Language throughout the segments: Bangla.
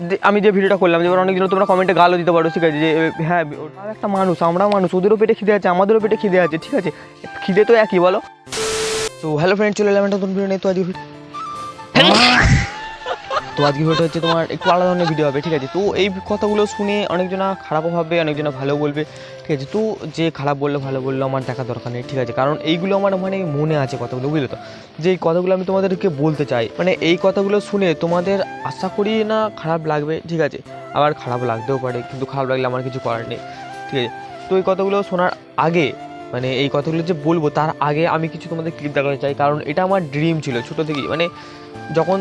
যে- আমি যে ভিডিওটা করলাম যেবার অনেকজন তোমরা কমেন্টে গালও দিতে পারো ঠিক আছে? যে হ্যাঁ আর একটা মানুষ আমরা মানুষ ওদেরও পেটে খিদে আছে আমাদেরও পেটে খিদে আছে ঠিক আছে? খিদে তো একই বলো? তো হ্যালো ফ্রেন্ড চলে এলাম একটা নতুন ভিডিও নিয়ে। তো আজকে ভি- তো আজকে ভিডিওটা হচ্ছে তোমার একটু আলাদা ধরনের ভিডিও হবে, ঠিক আছে? তো এই কথাগুলো শুনে অনেকজনা খারাপও ভাববে অনেকজনা ভালো বলবে, ঠিক আছে? তো যে খারাপ বলল, ভালো বলল আমার দেখা দরকার নেই, ঠিক আছে? কারণ এইগুলো আমার মানে মনে আছে কথাগুলো, বুঝলে তো? যে এই কথাগুলো আমি তোমাদেরকে বলতে চাই মানে এই কথাগুলো শুনে তোমাদের আশা করি না খারাপ লাগবে, ঠিক আছে? আবার খারাপ লাগতেও পারে, কিন্তু খারাপ লাগলে আমার কিছু করার নেই, ঠিক আছে? তো এই কথাগুলো শোনার আগে মানে এই কথাগুলো যে বলব, তার আগে আমি কিছু তোমাদের ক্লিপ দেখাতে চাই, কারণ এটা আমার ড্রিম ছিল ছোটো থেকেই মানে যখন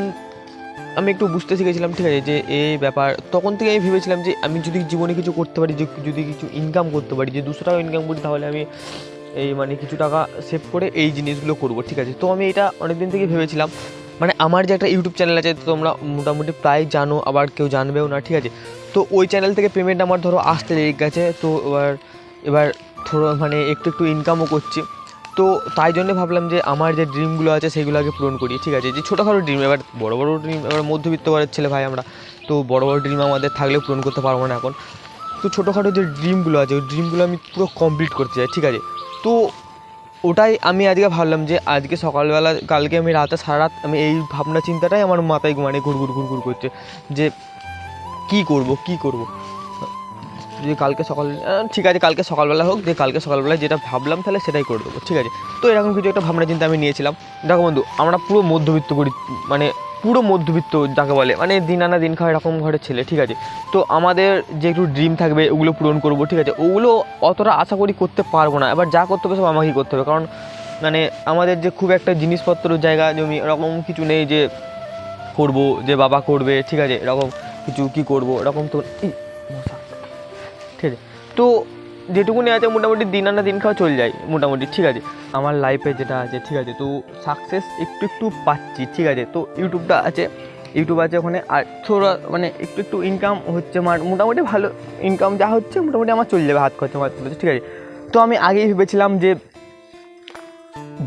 আমি একটু বুঝতে শিখেছিলাম, ঠিক আছে, যে এই ব্যাপার। তখন থেকে আমি ভেবেছিলাম যে আমি যদি জীবনে কিছু করতে পারি, যে যদি কিছু ইনকাম করতে পারি, যে দুশো টাকা ইনকাম করি, তাহলে আমি এই মানে কিছু টাকা সেভ করে এই জিনিসগুলো করব, ঠিক আছে। তো আমি এটা অনেক দিন থেকে ভেবেছিলাম। মানে আমার যে একটা ইউটিউব চ্যানেল আছে, তোমরা মোটামুটি প্রায় জানো, আবার কেউ জানবেও না, ঠিক আছে। তো ওই চ্যানেল থেকে পেমেন্ট আমার ধরো আসতে লেগে গেছে, তো এবার এবার থোড়ো মানে একটু একটু ইনকামও করছি। তো তাই জন্য ভাবলাম যে আমার যে ড্রিমগুলো আছে সেগুলো আগে পূরণ করি। ঠিক আছে, যে ছোটোখাটো ড্রিম এবার বড় বড় ড্রিম এবার মধ্যবিত্ত ঘরের ছেলে ভাই আমরা, তো বড় বড় ড্রিম আমাদের থাকলেও পূরণ করতে পারব না এখন। তো ছোটোখাটো যে ড্রিমগুলো আছে, ওই ড্রিমগুলো আমি পুরো কমপ্লিট করতে চাই, ঠিক আছে? তো ওটাই আমি আজকে ভাবলাম যে আজকে সকালবেলা, কালকে আমি রাতে সারা রাত আমি এই ভাবনা চিন্তাটাই আমার মাথায় মানে ঘুরঘুর ঘুরঘুর করছে যে কি করব কি করব? যে কালকে সকাল ঠিক আছে, কালকে সকালবেলা হোক, যে কালকে সকালবেলা যেটা ভাবলাম তাহলে সেটাই করে দেবো, ঠিক আছে? তো এরকম কিছু একটা ভাবনা চিন্তা আমি নিয়েছিলাম। দেখো বন্ধু, আমরা পুরো মধ্যবিত্ত করি মানে পুরো মধ্যবিত্ত যাকে বলে মানে দিন আনা দিন খাওয়া এরকম ঘরের ছেলে, ঠিক আছে? তো আমাদের যে একটু ড্রিম থাকবে, ওগুলো পূরণ করব, ঠিক আছে? ওগুলো অতটা আশা করি করতে পারব না। এবার যা করতে হবে সব আমাকেই করতে হবে। কারণ মানে আমাদের যে খুব একটা জিনিসপত্র জায়গা, জমি, এরকম কিছু নেই যে করব, যে বাবা করবে, ঠিক আছে? এরকম কিছু কি করব, এরকম তো। ঠিক আছে। তো যেটুকুনি আছে মোটামুটি দিন আনা দিন খাওয়া চলে যায় মোটামুটি ঠিক আছে। আমার লাইফে যেটা আছে ঠিক আছে। তো সাকসেস একটু একটু পাচ্ছি ঠিক আছে। তো ইউটিউবটা আছে ইউটিউব আছে ওখানে আর থোড়া মানে একটু একটু ইনকাম হচ্ছে আমার মোটামুটি ভালো ইনকাম যা হচ্ছে মোটামুটি আমার চলে যাবে হাত খরচা মাত খরচা, ঠিক আছে। তো আমি আগেই ভেবেছিলাম যে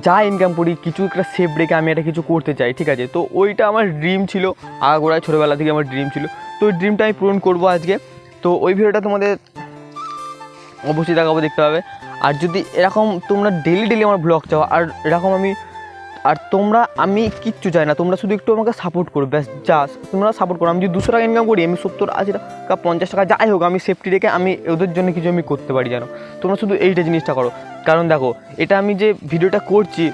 যা ইনকাম করি কিছু একটা সেভ রেখে আমি একটা কিছু করতে চাই ঠিক আছে। তো ওইটা আমার ড্রিম ছিল আগাগোড়ায় ছোটোবেলা থেকে আমার ড্রিম ছিল। তো ওই ড্রিমটা আমি পূরণ করব আজকে। তো ওই ভিডিওটা তোমাদের অবশ্যই দেখাবো, দেখতে পাবে। আর যদি এরকম তোমরা ডেলি ডেলি আমার ব্লগ চাও, আর এরকম আমি, আর তোমরা, আমি কিচ্ছু চাই না, তোমরা শুধু একটু আমাকে সাপোর্ট করো, ব্যাস যা তোমরা সাপোর্ট করো। আমি যদি দুশো টাকা ইনকাম করি, আমি সত্তর, আশি টাকা পঞ্চাশ টাকা, যাই হোক, আমি সেফটি রেখে আমি ওদের জন্য কিছু আমি করতে পারি যেন। তোমরা শুধু এইটা জিনিসটা করো। কারণ দেখো, এটা আমি যে ভিডিওটা করছি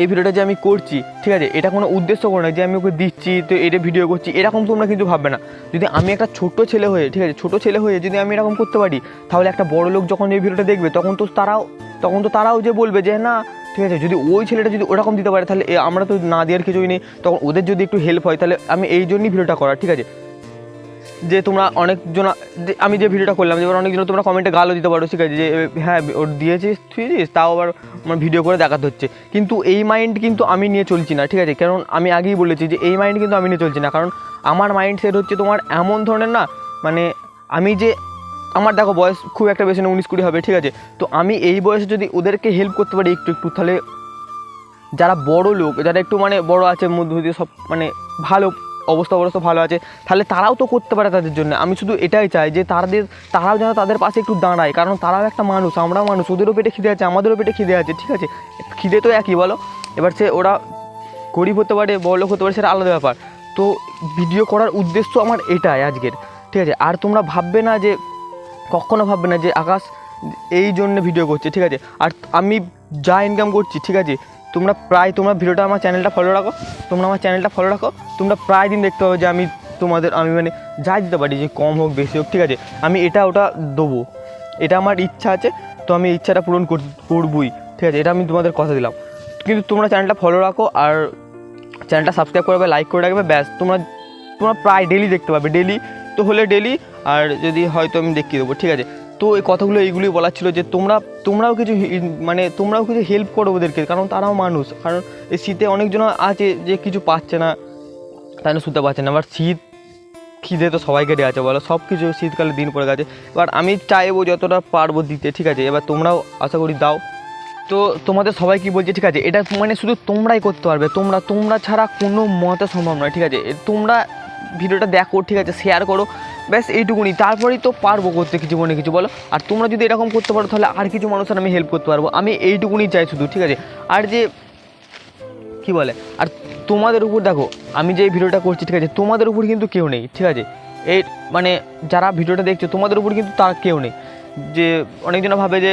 এই ভিডিওটা যে আমি করছি, ঠিক আছে, এটা কোনো উদ্দেশ্য করে না যে আমি ওকে দিচ্ছি, তো এটা ভিডিও করছি, এরকম তোমরা কিন্তু ভাববে না। যদি আমি একটা ছোট ছেলে হয়ে, ঠিক আছে, ছোট ছেলে হয়ে যদি আমি এরকম করতে পারি, তাহলে একটা বড় লোক যখন এই ভিডিওটা দেখবে, তখন তো তারাও, তখন তো তারাও যে বলবে যে, না, ঠিক আছে, যদি ওই ছেলেটা যদি ওরকম দিতে পারে, তাহলে আমরা তো না দেওয়ার কিছুই নেই। তখন ওদের যদি একটু হেল্প হয়, তাহলে আমি এই জন্যই ভিডিওটা করা, ঠিক আছে? যে তোমরা অনেকজন আমি যে ভিডিওটা করলাম যেবার অনেকজন তোমরা কমেন্টে গালও দিতে পারো, ঠিক আছে? যে হ্যাঁ ওর দিয়েছিস থুয়েছিস তাও আবার আমার ভিডিও করে দেখাতে হচ্ছে। কিন্তু এই মাইন্ড কিন্তু আমি নিয়ে চলছি না, ঠিক আছে? কারণ আমি আগেই বলেছি যে এই মাইন্ড কিন্তু আমি নিয়ে চলছি না। কারণ আমার মাইন্ড সেট হচ্ছে তোমার এমন ধরনের না মানে আমি যে, আমার দেখো বয়স খুব একটা বেশি না, উনিশ কুড়ি হবে, ঠিক আছে? তো আমি এই বয়সে যদি ওদেরকে হেল্প করতে পারি একটু একটু, তাহলে যারা বড় লোক, যারা একটু মানে বড় আছে, মধ্যবিত্ত সব মানে ভালো অবস্থা অবস্থা ভালো আছে। তাহলে তারাও তো করতে পারে তাদের জন্য। আমি শুধু এটাই চাই যে তাদের, তারাও যেন তাদের পাশে একটু দাঁড়ায়। কারণ তারাও একটা মানুষ, আমরাও মানুষ, ওদেরও পেটে খিদে আছে, আমাদেরও পেটে খিদে আছে, ঠিক আছে? খিদে তো একই, বলো? এবার সে ওরা গরিব হতে পারে বড়লোক হতে পারে, সেটা আলাদা ব্যাপার। তো ভিডিও করার উদ্দেশ্য আমার এটাই আজকের, ঠিক আছে? আর তোমরা ভাববে না যে, কখনো ভাববে না যে আকাশ এই জন্য ভিডিও করছে, ঠিক আছে? আর আমি যা ইনকাম করছি, ঠিক আছে? তোমরা প্রায় তোমরা ভিডিওটা আমার চ্যানেলটা ফলো রাখো। তোমরা আমার চ্যানেলটা ফলো রাখো। তোমরা প্রায় দিন দেখতে পাবে যে আমি তোমাদের, আমি মানে যা দিতে পারি যে কম হোক, বেশি হোক, ঠিক আছে? আমি এটা ওটা দেবো। এটা আমার ইচ্ছা আছে, তো আমি ইচ্ছাটা পূরণ কর- করবই, ঠিক আছে? এটা আমি তোমাদের কথা দিলাম। কিন্তু তোমরা চ্যানেলটা ফলো রাখো আর চ্যানেলটা সাবস্ক্রাইব করবে লাইক করে রাখবে, ব্যাস। তোমরা তোমরা প্রায় ডেলি দেখতে পাবে। ডেলি তো হলে ডেলি আর যদি হয়তো আমি দেখিয়ে দেবো, ঠিক আছে? তো এই কথাগুলো এইগুলোই বলার ছিল যে তোমরা, তোমরাও কিছু মানে তোমরাও কিছু হেল্প করো ওদেরকে, কারণ তারাও মানুষ। কারণ এই শীতে অনেকজন আছে যে কিছু পাচ্ছে না, তাই না শুতে পারছে না। আবার শীত, খিদে তো সবাইকে আছে, বলো সব কিছু শীতকালে দিন পড়ে গেছে। এবার আমি চাইব যতটা পারব দিতে, ঠিক আছে? এবার তোমরাও আশা করি দাও। তো তোমাদের সবাই কি বলছে, ঠিক আছে? এটা মানে শুধু তোমরাই করতে পারবে, তোমরা তোমরা ছাড়া কোনো মতে সম্ভব নয়, ঠিক আছে? তোমরা ভিডিওটা দেখো, ঠিক আছে? শেয়ার করো। ব্যাস, এইটুকুনি। তারপরেই তো পারব করতে কিছু মনে কিছু, বলো? আর তোমরা যদি এরকম করতে পারো, তাহলে আর কিছু মানুষের আমি হেল্প করতে পারব। আমি এইটুকুনি চাই শুধু, ঠিক আছে? আর যে, কি বলে? আর তোমাদের উপর, দেখো, আমি যে ভিডিওটা করছি, ঠিক আছে, তোমাদের উপর কিন্তু কেউ নেই, ঠিক আছে? এই মানে যারা ভিডিওটা দেখছ, তোমাদের উপর কিন্তু তার কেউ নেই। যে অনেকজনে ভাবে যে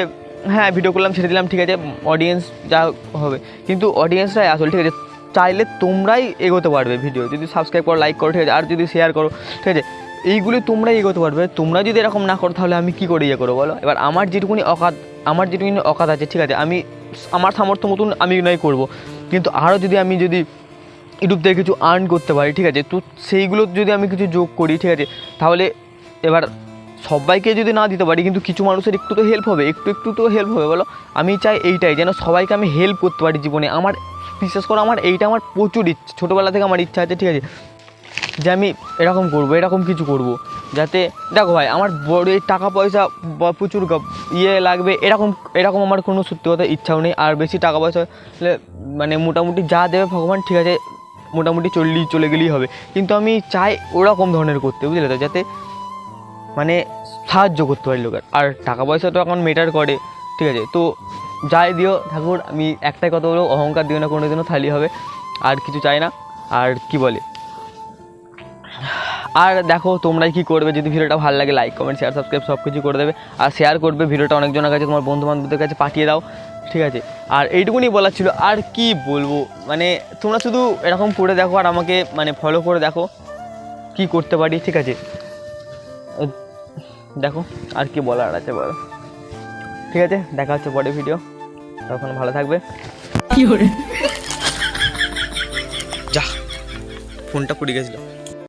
হ্যাঁ ভিডিও করলাম, ছেড়ে দিলাম, ঠিক আছে অডিয়েন্স যা হবে। কিন্তু অডিয়েন্সরাই আসল, ঠিক আছে? চাইলে তোমরাই এগোতে পারবে ভিডিও যদি সাবস্ক্রাইব করো লাইক করো, ঠিক আছে? আর যদি শেয়ার করো, ঠিক আছে? এইগুলি তোমরাই এগোতে পারবে। তোমরা যদি এরকম না করো, তাহলে আমি কী করে ইয়ে করব বলো? এবার আমার যেটুকুনি অকাত, আমার যেটুকুনি অকাত আছে, ঠিক আছে, আমি আমার সামর্থ্য মতন আমি নয় করব। কিন্তু আরও যদি আমি যদি ইউটিউব থেকে কিছু আর্ন করতে পারি, ঠিক আছে, তো সেইগুলো যদি আমি কিছু যোগ করি, ঠিক আছে, তাহলে এবার সবাইকে যদি না দিতে পারি, কিন্তু কিছু মানুষের একটু তো হেল্প হবে, একটু একটু তো হেল্প হবে বলো। আমি চাই এইটাই, যেন সবাইকে আমি হেল্প করতে পারি জীবনে। আমার, বিশেষ করে আমার, এইটা আমার প্রচুর ইচ্ছা, ছোটোবেলা থেকে আমার ইচ্ছা আছে, ঠিক আছে। যে আমি এরকম করব, এরকম কিছু করব। যাতে, দেখো ভাই, আমার বড় টাকা পয়সা প্রচুর ইয়ে লাগবে, এরকম এরকম আমার কোনো সত্যি কথা ইচ্ছাও নেই। আর বেশি টাকা পয়সা মানে মোটামুটি যা দেবে ভগবান, ঠিক আছে, মোটামুটি চললি চলে গেলেই হবে। কিন্তু আমি চাই ওরকম ধরনের করতে, বুঝলে তো? যাতে মানে সাহায্য করতে পারি লোকের। আর টাকা পয়সা তো এখন মেটার করে, ঠিক আছে? তো যাই দিও ঠাকুর, আমি একটাই কথা বলব, অহংকার দিও না কোনো দিনও থালি হবে। আর কিছু চাই না। আর কি বলে? আর দেখো তোমরাই কি করবে? যদি ভিডিওটা ভালো লাগে লাইক কমেন্ট শেয়ার সাবস্ক্রাইব সব কিছু করে দেবে। আর শেয়ার করবে ভিডিওটা অনেকজনের কাছে তোমার বন্ধু বান্ধবদের কাছে পাঠিয়ে দাও। ঠিক আছে? আর এইটুকুনি বলার ছিল। আর কি বলব? মানে তোমরা শুধু এরকম করে দেখো আর আমাকে মানে ফলো করে দেখো কি করতে পারি ঠিক আছে? দেখো আর কি বলার আছে বলো। ঠিক আছে? দেখা হচ্ছে পরে ভিডিও তখন ভালো থাকবে। কি যা ফোনটা পড়ে গেছিল।